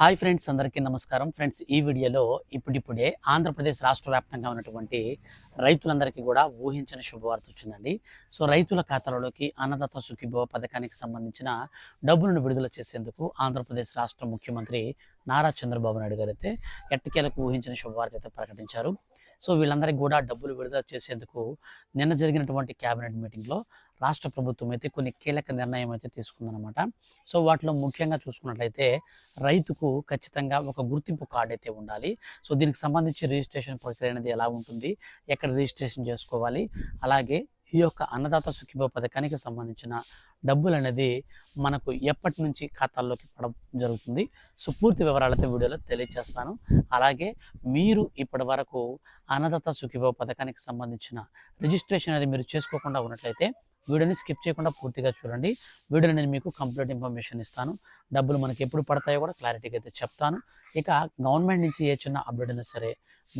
Hi friends అందరికీ నమస్కారం. Friends ఈ వీడియోలో ఇప్పుడిప్పుడే ఆంధ్రప్రదేశ్ రాష్ట్ర వ్యాప్తంగా ఉన్నటువంటి రైతులందరికీ కూడా ఊహించిన శుభవార్త వచ్చిందండి. సో రైతుల ఖాతాలలోకి అన్నదాత సుఖీభవ పథకానికి సంబంధించిన డబ్బులను విడుదల చేసేందుకు ఆంధ్రప్రదేశ్ రాష్ట్ర ముఖ్యమంత్రి నారా చంద్రబాబు నాయుడు గారు అయితే ఎట్టకేలకు ఊహించిన శుభవార్త అయితే ప్రకటించారు. సో వీళ్ళందరికీ కూడా డబ్బులు విడుదల చేసేందుకు నిన్న జరిగినటువంటి క్యాబినెట్ మీటింగ్లో రాష్ట్ర ప్రభుత్వం అయితే కొన్ని కీలక నిర్ణయం అయితే తీసుకుందనమాట సో వాటిలో ముఖ్యంగా చూసుకున్నట్లయితే రైతుకు ఖచ్చితంగా ఒక గుర్తింపు కార్డు అయితే ఉండాలి. సో దీనికి సంబంధించి రిజిస్ట్రేషన్ ప్రక్రియ అనేది ఎలా ఉంటుంది ఎక్కడ రిజిస్ట్రేషన్ చేసుకోవాలి అలాగే ఈ యొక్క అన్నదాత సుఖీభో పథకానికి సంబంధించిన డబ్బులు అనేది మనకు ఎప్పటి నుంచి ఖాతాల్లోకి పడడం జరుగుతుంది. సో పూర్తి వివరాలతో వీడియోలో తెలియజేస్తాను అలాగే మీరు ఇప్పటి వరకు అన్నదాత సుఖీభవ పథకానికి సంబంధించిన రిజిస్ట్రేషన్ అనేది మీరు చేసుకోకుండా ఉన్నట్లయితే వీడియోని స్కిప్ చేయకుండా పూర్తిగా చూడండి. వీడియోలో నేను మీకు కంప్లీట్ ఇన్ఫర్మేషన్ ఇస్తాను. డబ్బులు మనకి ఎప్పుడు పడతాయో కూడా క్లారిటీగా అయితే చెప్తాను. ఇక గవర్నమెంట్ నుంచి ఏ చిన్న అప్డేట్ అయినా సరే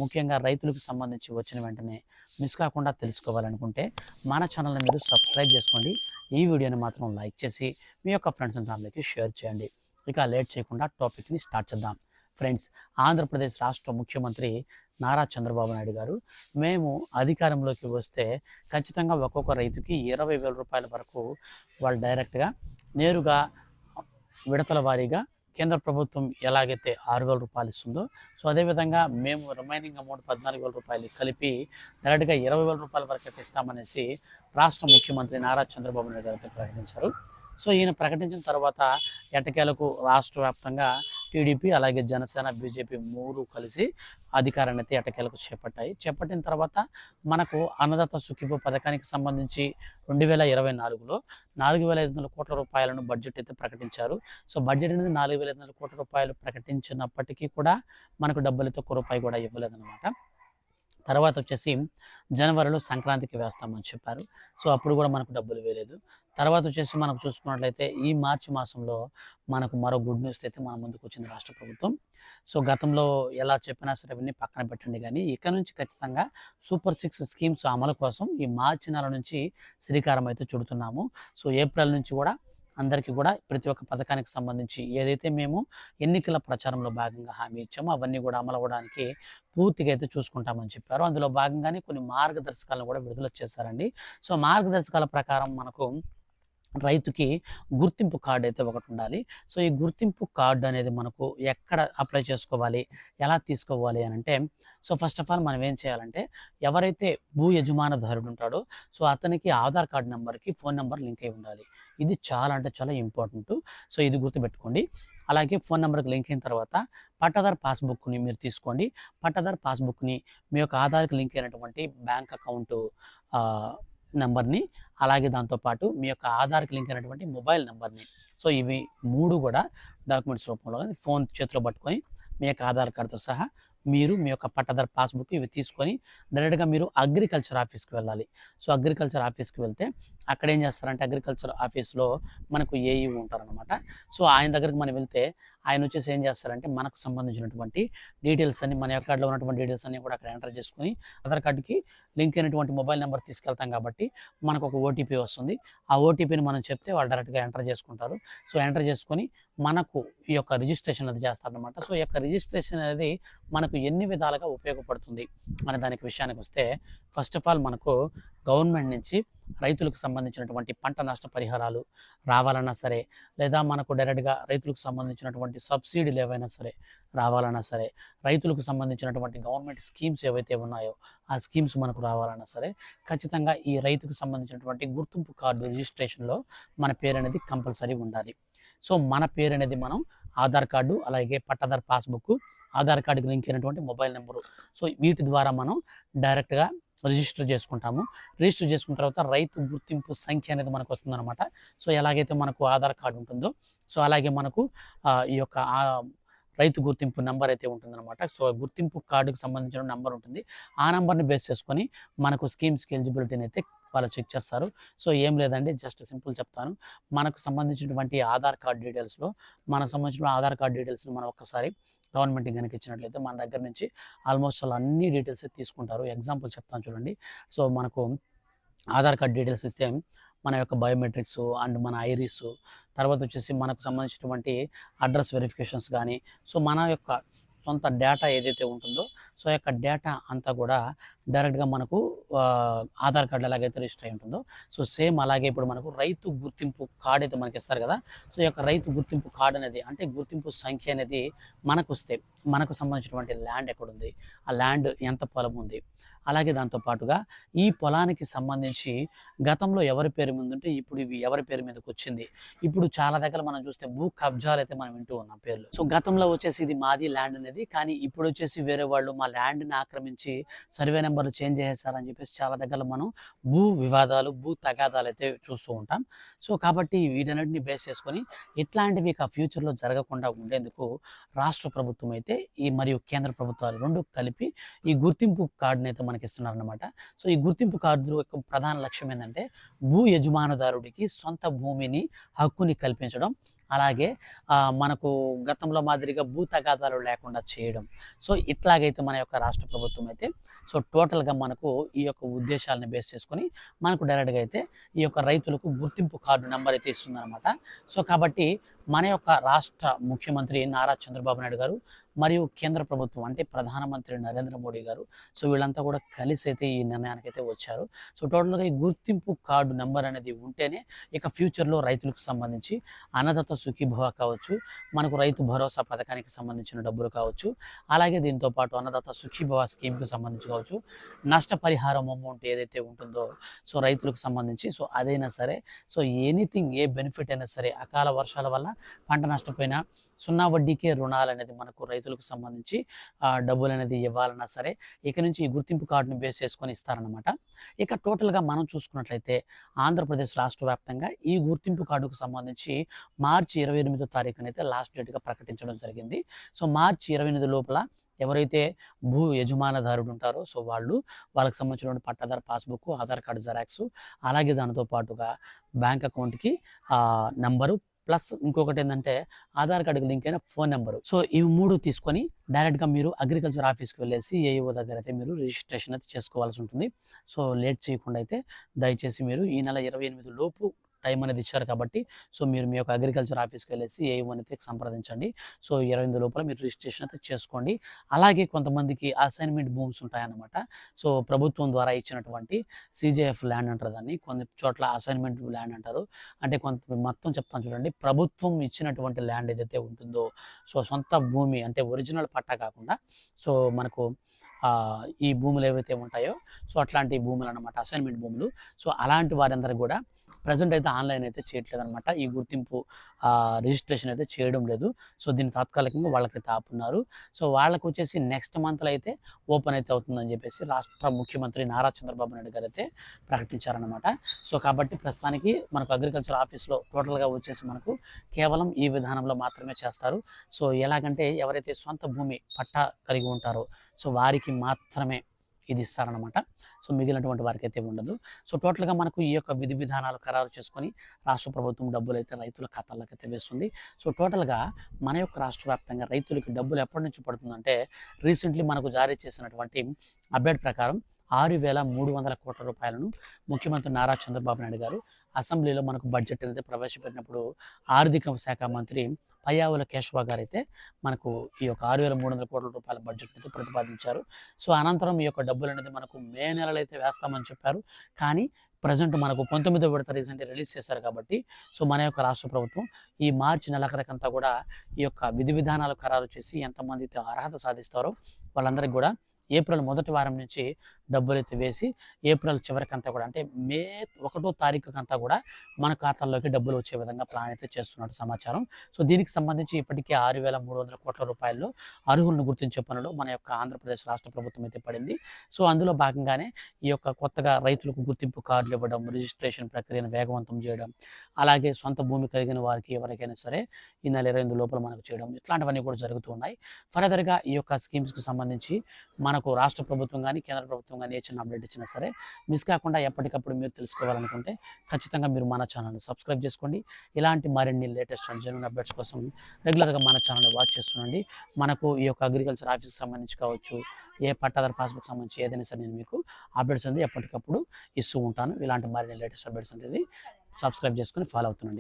ముఖ్యంగా రైతులకు సంబంధించి వచ్చిన వెంటనే మిస్ కాకుండా తెలుసుకోవాలనుకుంటే మన ఛానల్ని మీరు సబ్స్క్రైబ్ చేసుకోండి. ఈ వీడియోని మాత్రం లైక్ చేసి మీ యొక్క ఫ్రెండ్స్ అండ్ ఫ్యామిలీకి షేర్ చేయండి. ఇక లేట్ చేయకుండా టాపిక్ని స్టార్ట్ చేద్దాం. ఫ్రెండ్స్ ఆంధ్రప్రదేశ్ రాష్ట్ర ముఖ్యమంత్రి నారా చంద్రబాబు నాయుడు గారు మేము అధికారంలోకి వస్తే ఖచ్చితంగా ఒక్కొక్క రైతుకి ఇరవై వేల రూపాయల వరకు వాళ్ళు డైరెక్ట్గా నేరుగా విడతల వారీగా కేంద్ర ప్రభుత్వం ఎలాగైతే ఆరు వేల రూపాయలు ఇస్తుందో సో అదేవిధంగా మేము రిమైనింగ్ అమౌంట్ పద్నాలుగు వేల రూపాయలు కలిపి డైరెక్ట్గా ఇరవై వేల రూపాయల వరకు అయితే ఇస్తామనేసి రాష్ట్ర ముఖ్యమంత్రి నారా చంద్రబాబు నాయుడు గారు ప్రకటించారు. సో ఈయన ప్రకటించిన తర్వాత ఎటకేలకు రాష్ట్ర వ్యాప్తంగా టీడీపీ అలాగే జనసేన బీజేపీ మూడు కలిసి అధికారాన్ని అయితే ఎటకేలకు చేపట్టాయి. చేపట్టిన తర్వాత మనకు అన్నదాత సుఖిపు పథకానికి సంబంధించి రెండు వేల ఇరవై నాలుగులో నాలుగు వేల ఐదు వందల కోట్ల రూపాయలను బడ్జెట్ అయితే ప్రకటించారు. సో బడ్జెట్ అనేది నాలుగు వేల ఐదు వందల కోట్ల రూపాయలు ప్రకటించినప్పటికీ కూడా మనకు డబ్బులతో అయితే ఒక్క రూపాయి కూడా ఇవ్వలేదన్నమాట. తర్వాత వచ్చేసి జనవరిలో సంక్రాంతికి వేస్తామని చెప్పారు. సో అప్పుడు కూడా మనకు డబ్బులు వేయలేదు. తర్వాత వచ్చేసి మనకు చూసుకున్నట్లయితే ఈ మార్చి మాసంలో మనకు మరో గుడ్ న్యూస్ అయితే మన ముందుకు వచ్చింది రాష్ట్ర ప్రభుత్వం. సో గతంలో ఎలా చెప్పినా సరే అవన్నీ పక్కన పెట్టండి కానీ ఇక్కడ నుంచి ఖచ్చితంగా సూపర్ సిక్స్ స్కీమ్స్ అమలు కోసం ఈ మార్చి నెల నుంచి శ్రీకారం అయితే చుడుతున్నాము. సో ఏప్రిల్ నుంచి కూడా అందరికీ కూడా ప్రతి ఒక్క పథకానికి సంబంధించి ఏదైతే మేము ఎన్నికల ప్రచారంలో భాగంగా హామీ ఇచ్చామో అవన్నీ కూడా అమలు అవ్వడానికి పూర్తిగా అయితే చూసుకుంటామని చెప్పారు. అందులో భాగంగానే కొన్ని మార్గదర్శకాలను కూడా విడుదల చేశారండి. సో మార్గదర్శకాల ప్రకారం మనకు రైతుకి గుర్తింపు కార్డు అయితే ఒకటి ఉండాలి సో ఈ గుర్తింపు కార్డు అనేది మనకు ఎక్కడ అప్లై చేసుకోవాలి? ఎలా తీసుకోవాలి అని అంటే సో ఫస్ట్ ఆఫ్ ఆల్ మనం ఏం చేయాలంటే ఎవరైతే భూ యజమానదారుడు ఉంటాడో సో అతనికి ఆధార్ కార్డు నెంబర్కి ఫోన్ నెంబర్ లింక్ అయి ఉండాలి. ఇది చాలా అంటే చాలా ఇంపార్టెంట్. సో ఇది గుర్తుపెట్టుకోండి. అలాగే ఫోన్ నెంబర్కి లింక్ అయిన తర్వాత పట్టాదార్ పాస్బుక్ని మీరు తీసుకోండి. పట్టాదార్ పాస్బుక్ని మీ యొక్క ఆధార్కి లింక్ అయినటువంటి బ్యాంక్ అకౌంట్ నెంబర్ని అలాగే దాంతోపాటు మీ యొక్క ఆధార్కి లింక్ అయినటువంటి మొబైల్ నెంబర్ని. సో ఇవి మూడు కూడా డాక్యుమెంట్స్ రూపంలో ఫోన్ చేతిలో పట్టుకొని మీ యొక్క ఆధార్ కార్డుతో సహా మీరు మీ యొక్క పట్టాదార్ పాస్బుక్ ఇవి తీసుకొని డైరెక్ట్గా మీరు అగ్రికల్చర్ ఆఫీస్కి వెళ్ళాలి. సో అగ్రికల్చర్ ఆఫీస్కి వెళ్తే అక్కడ ఏం చేస్తారంటే అగ్రికల్చర్ ఆఫీస్లో మనకు ఏఈ ఉంటారనమాట సో ఆయన దగ్గరికి మనం వెళ్తే ఆయన వచ్చేసి ఏం చేస్తారంటే మనకు సంబంధించినటువంటి డీటెయిల్స్ అన్ని మన యొక్క కార్డులో ఉన్నటువంటి డీటెయిల్స్ అన్ని కూడా అక్కడ ఎంటర్ చేసుకుని ఆధార్ కార్డుకి లింక్ అయినటువంటి మొబైల్ నెంబర్ తీసుకెళ్తాం కాబట్టి మనకు ఒక ఓటీపీ వస్తుంది. ఆ ఓటీపీని మనం చెప్తే వాళ్ళు డైరెక్ట్గా ఎంటర్ చేసుకుంటారు. సో ఎంటర్ చేసుకొని మనకు ఈ యొక్క రిజిస్ట్రేషన్ అది చేస్తారనమాట సో ఈ యొక్క రిజిస్ట్రేషన్ అనేది మనకు ఎన్ని విధాలుగా ఉపయోగపడుతుంది అనే దానికి విషయానికి వస్తే ఫస్ట్ ఆఫ్ ఆల్ మనకు గవర్నమెంట్ నుంచి రైతులకు సంబంధించినటువంటి పంట నష్ట పరిహారాలు రావాలన్నా సరే లేదా మనకు డైరెక్ట్గా రైతులకు సంబంధించినటువంటి సబ్సిడీలు ఏవైనా సరే రావాలన్నా సరే రైతులకు సంబంధించినటువంటి గవర్నమెంట్ స్కీమ్స్ ఏవైతే ఉన్నాయో ఆ స్కీమ్స్ మనకు రావాలన్నా సరే ఖచ్చితంగా ఈ రైతుకు సంబంధించినటువంటి గుర్తింపు కార్డు రిజిస్ట్రేషన్లో మన పేరు అనేది కంపల్సరీ ఉండాలి. సో మన పేరు అనేది మనం ఆధార్ కార్డు అలాగే పట్టాదార్ పాస్బుక్ ఆధార్ కార్డుకి లింక్ అయినటువంటి మొబైల్ నెంబరు. సో వీటి ద్వారా మనం డైరెక్ట్గా రిజిస్టర్ చేసుకుంటాము. రిజిస్టర్ చేసుకున్న తర్వాత రైతు గుర్తింపు సంఖ్య అనేది మనకు వస్తుందన్నమాట. సో ఎలాగైతే మనకు ఆధార్ కార్డు ఉంటుందో సో అలాగే మనకు ఈ యొక్క రైతు గుర్తింపు నెంబర్ అయితే ఉంటుందన్నమాట. సో గుర్తింపు కార్డుకు సంబంధించిన నెంబర్ ఉంటుంది. ఆ నెంబర్ని బేస్ చేసుకొని మనకు స్కీమ్స్కి ఎలిజిబిలిటీని అయితే వాళ్ళు చెక్ చేస్తారు. సో ఏం లేదండి జస్ట్ సింపుల్ చెప్తాను. మనకు సంబంధించినటువంటి ఆధార్ కార్డ్ డీటెయిల్స్లో మనకు సంబంధించిన ఆధార్ కార్డ్ డీటెయిల్స్ని మనం ఒక్కసారి గవర్నమెంట్ కనుక ఇచ్చినట్లయితే మన దగ్గర నుంచి ఆల్మోస్ట్ అలా అన్ని డీటెయిల్స్ తీసుకుంటారు. ఎగ్జాంపుల్ చెప్తాను చూడండి. సో మనకు ఆధార్ కార్డ్ డీటెయిల్స్ ఇస్తే మన యొక్క బయోమెట్రిక్స్ అండ్ మన ఐరిస్ తర్వాత వచ్చేసి మనకు సంబంధించినటువంటి అడ్రస్ వెరిఫికేషన్స్ కానీ సో మన యొక్క సొంత డేటా ఏదైతే ఉంటుందో సో యొక్క డేటా అంతా కూడా డైరెక్ట్గా మనకు ఆధార్ కార్డు ఎలాగైతే రిజిస్టర్ అయి ఉంటుందో. సో సేమ్ అలాగే ఇప్పుడు మనకు రైతు గుర్తింపు కార్డు అయితే మనకి ఇస్తారు కదా. సో ఈ యొక్క రైతు గుర్తింపు కార్డు అనేది అంటే గుర్తింపు సంఖ్య అనేది మనకు వస్తే మనకు సంబంధించినటువంటి ల్యాండ్ ఎక్కడ ఉంది ఆ ల్యాండ్ ఎంత పొలం ఉంది. అలాగే దాంతో పాటుగా ఈ పొలానికి సంబంధించి గతంలో ఎవరి పేరు మీద ఉంటే ఇప్పుడు ఇవి ఎవరి పేరు మీదకి వచ్చింది. ఇప్పుడు చాలా దగ్గర మనం చూస్తే భూ కబ్జాలు అయితే మనం వింటూ ఉన్నాం పేర్లు. సో గతంలో వచ్చేసి ఇది మాది ల్యాండ్ అనేది కానీ ఇప్పుడు వచ్చేసి వేరే వాళ్ళు మా ల్యాండ్ని ఆక్రమించి సర్వే నెంబర్లు చేంజ్ చేసేసారని చెప్పేసి చాలా దగ్గర మనం భూ వివాదాలు భూ తగాదాలు అయితే చూస్తూ ఉంటాం. సో కాబట్టి వీటన్నిటిని బేస్ చేసుకొని ఇట్లాంటివి ఇక ఫ్యూచర్లో జరగకుండా ఉండేందుకు రాష్ట్ర ప్రభుత్వం అయితే ఈ మరియు కేంద్ర ప్రభుత్వాలు రెండు కలిపి ఈ గుర్తింపు కార్డుని అయితే మనకి ఇస్తున్నారనమాట సో ఈ గుర్తింపు కార్డు యొక్క ప్రధాన లక్ష్యం ఏంటంటే భూ యజమానదారుడికి సొంత భూమిని హక్కుని కల్పించడం. అలాగే మనకు గతంలో మాదిరిగా భూ తగాదాలు లేకుండా చేయడం. సో ఇట్లాగైతే మన యొక్క రాష్ట్ర ప్రభుత్వం అయితే సో టోటల్గా మనకు ఈ యొక్క ఉద్దేశాలను బేస్ చేసుకొని మనకు డైరెక్ట్గా అయితే ఈ యొక్క రైతులకు గుర్తింపు కార్డు నెంబర్ అయితే ఇస్తుందన్నమాట. సో కాబట్టి మన యొక్క రాష్ట్ర ముఖ్యమంత్రి నారా చంద్రబాబు నాయుడు గారు మరియు కేంద్ర ప్రభుత్వం అంటే ప్రధానమంత్రి నరేంద్ర మోడీ గారు. సో వీళ్ళంతా కూడా కలిసి అయితే ఈ నిర్ణయానికి అయితే వచ్చారు. సో టోటల్గా ఈ గుర్తింపు కార్డు నెంబర్ అనేది ఉంటేనే ఇక ఫ్యూచర్లో రైతులకు సంబంధించి అన్నదత్త సుఖీభవ కావచ్చు మనకు రైతు భరోసా పథకానికి సంబంధించిన డబ్బులు కావచ్చు అలాగే దీంతో పాటు అన్నదాత సుఖీభవ స్కీమ్కి సంబంధించి కావచ్చు నష్టపరిహారం అమౌంట్ ఏదైతే ఉంటుందో సో రైతులకు సంబంధించి సో అదైనా సరే సో ఎనీథింగ్ ఏ బెనిఫిట్ అయినా సరే అకాల వర్షాల వల్ల పంట నష్టపోయినా సున్నా వడ్డీకే రుణాలు అనేది మనకు రైతులకు సంబంధించి డబ్బులు అనేది ఇవ్వాలన్నా సరే ఇక నుంచి ఈ గుర్తింపు కార్డును బేస్ చేసుకొని ఇస్తారనమాట ఇక టోటల్గా మనం చూసుకున్నట్లయితే ఆంధ్రప్రదేశ్ రాష్ట్ర వ్యాప్తంగా ఈ గుర్తింపు కార్డుకు సంబంధించి మార్చి ఇరవై ఎనిమిదో తారీఖునైతే లాస్ట్ డేట్గా ప్రకటించడం జరిగింది. సో మార్చి ఇరవై ఎనిమిది లోపల ఎవరైతే భూ యజమానదారుడు ఉంటారో సో వాళ్ళు వాళ్ళకి సంబంధించిన పట్టాదారు పాస్బుక్ ఆధార్ కార్డు జెరాక్స్ అలాగే దానితో పాటుగా బ్యాంక్ అకౌంట్కి నంబరు ప్లస్ ఇంకొకటి ఏంటంటే ఆధార్ కార్డుకి లింక్ అయిన ఫోన్ నెంబరు. సో ఇవి మూడు తీసుకొని డైరెక్ట్గా మీరు అగ్రికల్చర్ ఆఫీస్కి వెళ్ళేసి ఏఈఓ దగ్గర అయితే మీరు రిజిస్ట్రేషన్ అయితే చేసుకోవాల్సి ఉంటుంది. సో లేట్ చేయకుండా అయితే దయచేసి మీరు ఈ నెల ఇరవై ఎనిమిది లోపు టైం అనేది ఇచ్చారు కాబట్టి సో మీరు మీ యొక్క అగ్రికల్చర్ ఆఫీస్కి వెళ్ళేసి ఏఈఓ అయితే సంప్రదించండి. సో ఇరవై ఎనిమిది లోపల మీరు రిజిస్ట్రేషన్ అయితే చేసుకోండి. అలాగే కొంతమందికి అసైన్మెంట్ భూమ్స్ ఉంటాయన్నమాట. సో ప్రభుత్వం ద్వారా ఇచ్చినటువంటి సీజేఎఫ్ ల్యాండ్ అంటారు దాన్ని. కొన్ని చోట్ల అసైన్మెంట్ ల్యాండ్ అంటారు. అంటే కొంత మొత్తం చెప్తాను చూడండి. ప్రభుత్వం ఇచ్చినటువంటి ల్యాండ్ ఏదైతే ఉంటుందో సో సొంత భూమి అంటే ఒరిజినల్ పట్టా కాకుండా సో మనకు ఈ భూములు ఏవైతే ఉంటాయో సో అట్లాంటి భూములు అనమాట అసైన్మెంట్ భూములు. సో అలాంటి వారందరూ కూడా ప్రజెంట్ అయితే ఆన్లైన్ అయితే చేయట్లేదు అనమాట ఈ గుర్తింపు రిజిస్ట్రేషన్ అయితే చేయడం లేదు. సో దీన్ని తాత్కాలికంగా వాళ్ళకైతే ఆపున్నారు సో వాళ్ళకు వచ్చేసి నెక్స్ట్ మంత్లో అయితే ఓపెన్ అయితే అవుతుందని చెప్పేసి రాష్ట్ర ముఖ్యమంత్రి నారా చంద్రబాబు నాయుడు గారు అయితే ప్రకటించారనమాట సో కాబట్టి ప్రస్తుతానికి మనకు అగ్రికల్చర్ ఆఫీస్లో టోటల్గా వచ్చేసి మనకు కేవలం ఈ విధానంలో మాత్రమే చేస్తారు. సో ఎలాగంటే ఎవరైతే సొంత భూమి పట్టా కలిగి ఉంటారో సో వారికి మాత్రమే ఇది ఇస్తారనమాట సో మిగిలినటువంటి వారికి అయితే ఉండదు. సో టోటల్గా మనకు ఈ యొక్క విధి విధానాలు ఖరారు చేసుకొని రాష్ట్ర ప్రభుత్వం డబ్బులు అయితే రైతుల ఖాతాలకు అయితే వేస్తుంది. సో టోటల్గా మన యొక్క రాష్ట్ర వ్యాప్తంగా రైతులకి డబ్బులు ఎప్పటి నుంచి పడుతుందంటే రీసెంట్లీ మనకు జారీ చేసినటువంటి అప్డేట్ ప్రకారం ఆరు వేల మూడు వందల కోట్ల రూపాయలను ముఖ్యమంత్రి నారా చంద్రబాబు నాయుడు గారు అసెంబ్లీలో మనకు బడ్జెట్ అనేది ప్రవేశపెట్టినప్పుడు ఆర్థిక శాఖ మంత్రి పయ్యావుల కేశవ గారు అయితే మనకు ఈ యొక్క ఆరు వేల మూడు వందల కోట్ల రూపాయల బడ్జెట్ అయితే ప్రతిపాదించారు. సో అనంతరం ఈ యొక్క డబ్బులు అనేది మనకు మే నెలలో అయితే వేస్తామని చెప్పారు. కానీ ప్రజెంట్ మనకు పంతొమ్మిదో విడత రీసెంట్ రిలీజ్ చేశారు కాబట్టి సో మన యొక్క రాష్ట్ర ప్రభుత్వం ఈ మార్చి నెలకరకంతా కూడా ఈ యొక్క విధి విధానాలు ఖరారు చేసి ఎంతమంది అయితే అర్హత సాధిస్తారో వాళ్ళందరికీ కూడా ఏప్రిల్ మొదటి వారం నుంచి డబ్బులు అయితే వేసి ఏప్రిల్ చివరికంతా కూడా అంటే మే ఒకటో తారీఖుకంతా కూడా మన ఖాతాల్లోకి డబ్బులు వచ్చే విధంగా ప్లాన్ అయితే చేస్తున్నట్టు సమాచారం. సో దీనికి సంబంధించి ఇప్పటికే ఆరు వేల మూడు వందల కోట్ల రూపాయల్లో అర్హులను గుర్తించే పనులు మన యొక్క ఆంధ్రప్రదేశ్ రాష్ట్ర ప్రభుత్వం అయితే పడింది. సో అందులో భాగంగానే ఈ యొక్క కొత్తగా రైతులకు గుర్తింపు కార్డులు ఇవ్వడం రిజిస్ట్రేషన్ ప్రక్రియను వేగవంతం చేయడం అలాగే సొంత భూమి కలిగిన వారికి ఎవరికైనా సరే ఈ నెల ఇరవై ఎనిమిది లోపల మనకు చేయడం ఇట్లాంటివన్నీ కూడా జరుగుతూ ఉన్నాయి. ఫర్దర్గా ఈ యొక్క స్కీమ్స్కి సంబంధించి మన మనకు రాష్ట్ర ప్రభుత్వం కానీ కేంద్ర ప్రభుత్వం కానీ ఏ చిన్న అప్డేట్ ఇచ్చినా సరే మిస్ కాకుండా ఎప్పటికప్పుడు మీరు తెలుసుకోవాలనుకుంటే ఖచ్చితంగా మీరు మన ఛానల్ని సబ్స్క్రైబ్ చేసుకోండి. ఇలాంటి మరిన్ని లేటెస్ట్ అండ్ జెన్యున్ అప్డేట్స్ కోసం రెగ్యులర్గా మన ఛానల్ని వాచ్ చేస్తుండండి. మనకు ఈ యొక్క అగ్రికల్చర్ ఆఫీస్కి సంబంధించి కావచ్చు ఏ పట్టాదారు పాస్బుక్ సంబంధించి ఏదైనా సరే నేను మీకు అప్డేట్స్ అనేది ఎప్పటికప్పుడు ఇస్తూ ఉంటాను. ఇలాంటి మరిన్ని లేటెస్ట్ అప్డేట్స్ అనేది సబ్స్క్రైబ్ చేసుకుని ఫాలో అవుతుండండి.